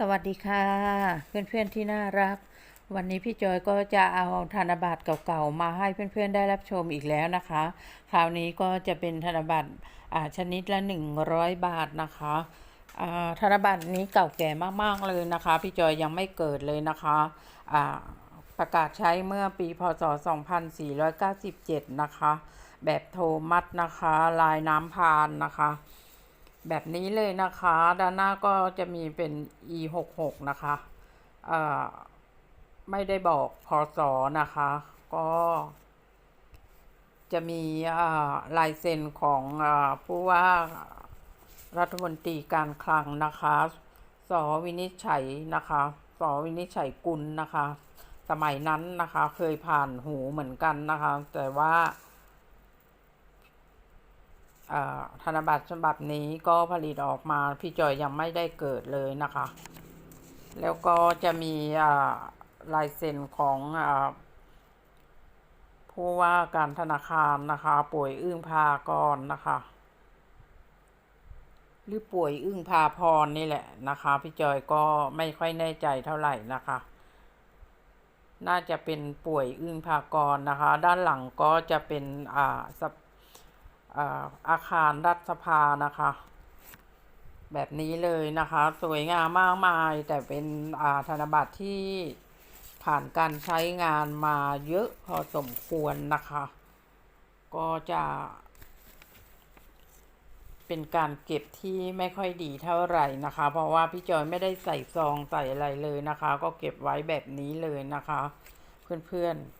สวัสดีค่ะ เพื่อนๆที่น่ารัก วันนี้พี่จอยก็จะเอาธนบัตรเก่าๆมาให้เพื่อนๆได้รับชมอีกแล้วนะคะ คราวนี้ก็จะเป็นธนบัตรอ่าชนิดละ 100 บาทนะคะอ่าธนบัตรนี้เก่าแก่มากๆเลยนะคะ พี่จอยยังไม่เกิดเลยนะคะประกาศใช้เมื่อปีพศ 2497 นะคะ แบบโทมัสนะคะ ลายน้ำพานนะคะ แบบนี้เลยนะคะ ด้านหน้าก็จะมีเป็น e 6 6นะคะไม่ได้บอกพศนะคะ ก็ จะมีลายเซ็นของอผู้ว่ารัฐมนตรีการคลังนะคะ สวินิจฉัยนะคะ สวินิจฉัยกุลนะคะ สมัยนั้นนะคะเคยผ่านหูเหมือนกันนะคะ แต่ว่า ธนบัตรฉบับนี้ก็ผลิตออกมาพี่จอยยังไม่ได้เกิดเลยนะคะ แล้วก็จะมีลายเซ็นของอผู้ว่าการธนาคารนะคะ ป่วยอึ้งพากรนะคะ หรือป่วยอึ้งพาพรนี่แหละนะคะ พี่จอยก็ไม่ค่อยแน่ใจเท่าไหร่นะคะ น่าจะเป็นป่วยอึ้งพากรนะคะ ด้านหลังก็จะเป็นอ่าส อาคารรัฐสภานะคะ แบบนี้เลยนะคะ สวยงามมากมาย แต่เป็นอ่าธนบัตรที่ผ่านการใช้งานมาเยอะพอสมควรนะคะ ก็จะเป็นการเก็บที่ไม่ค่อยดีเท่าไหร่นะคะ เพราะว่าพี่จอยไม่ได้ใส่ซองใส่อะไรเลยนะคะ ก็เก็บไว้แบบนี้เลยนะคะ เพื่อนๆ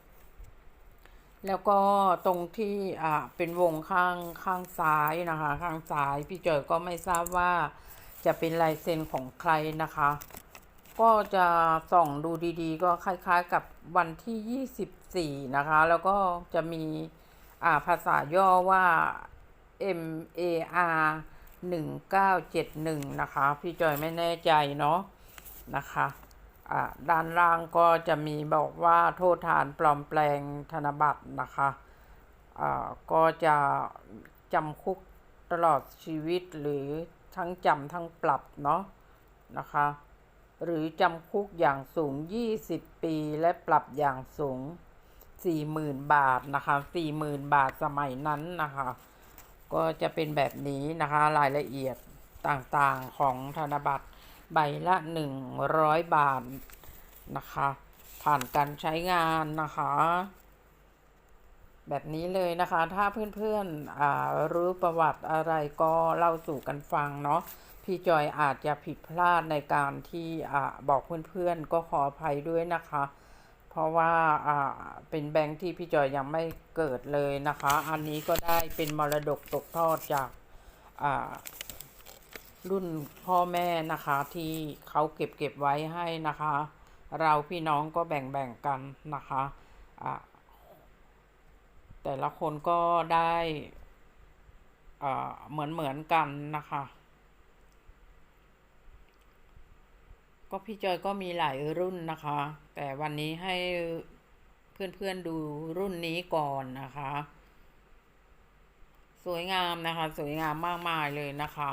แล้วก็ตรงที่อ่าเป็นวงข้างข้างซ้ายนะคะ ข้างซ้ายพี่จอยก็ไม่ทราบว่าจะเป็นลายเซ็นของใครนะคะ ก็จะส่องดูดีๆ ก็คล้ายๆกับวันที่ 24 นะคะ แล้วก็จะมีอ่าภาษาย่อว่า M A R 1971 นะคะ พี่จอยไม่แน่ใจเนาะนะคะ ด้านล่างก็จะมีบอกว่าโทษฐานปลอมแปลงธนบัตรนะคะอ่าก็จะจำคุกตลอดชีวิตหรือทั้งจำทั้งปรับเนาะนะคะ หรือจำคุกอย่างสูง 20 ปีและปรับอย่างสูง 40,000 บาทนะคะ 40,000 บาทสมัยนั้นนะคะ ก็จะเป็นแบบนี้นะคะรายละเอียดต่างๆของธนบัตร ใบละ 100 บาทนะคะ ผ่านการใช้งานนะคะ แบบนี้เลยนะคะ ถ้าเพื่อนๆอ่ารู้ประวัติอะไรก็เล่าสู่กันฟังเนาะพี่จอยอาจจะผิดพลาดในการที่อ่าบอกเพื่อนๆ ก็ขออภัยด้วยนะคะ เพราะว่าอ่าเป็นแบงค์ที่พี่จอยยังไม่เกิดเลยนะคะ อันนี้ก็ได้เป็นมรดกตกทอดจากอ่า รุ่นพ่อแม่นะคะที่เขาเก็บเก็บไว้ให้นะคะ เราพี่น้องก็แบ่งๆกันนะคะอ่าแต่ละคนก็ได้เหมือนเหมือนกันนะคะ ก็พี่จอยก็มีหลายรุ่นนะคะ แต่วันนี้ให้เพื่อนๆดูรุ่นนี้ก่อนนะคะ สวยงามนะคะ สวยงามมากมายเลยนะคะ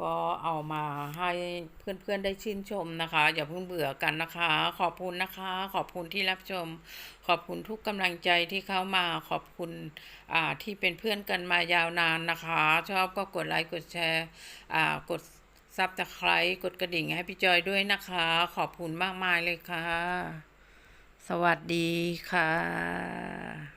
ก็เอามาให้เพื่อนๆได้ชื่นชมนะคะ อย่าเพิ่งเบื่อกันนะคะ ขอบคุณนะคะ ขอบคุณที่รับชม ขอบคุณทุกกำลังใจที่เข้ามาขอบคุณอ่าที่เป็นเพื่อนกันมายาวนานนะคะ ชอบก็กดไลค์กดแชร์อ่ากดซับตะไคร้กดกระดิ่งให้พี่จอยด้วยนะคะ ขอบคุณมากมายเลยค่ะ สวัสดีค่ะ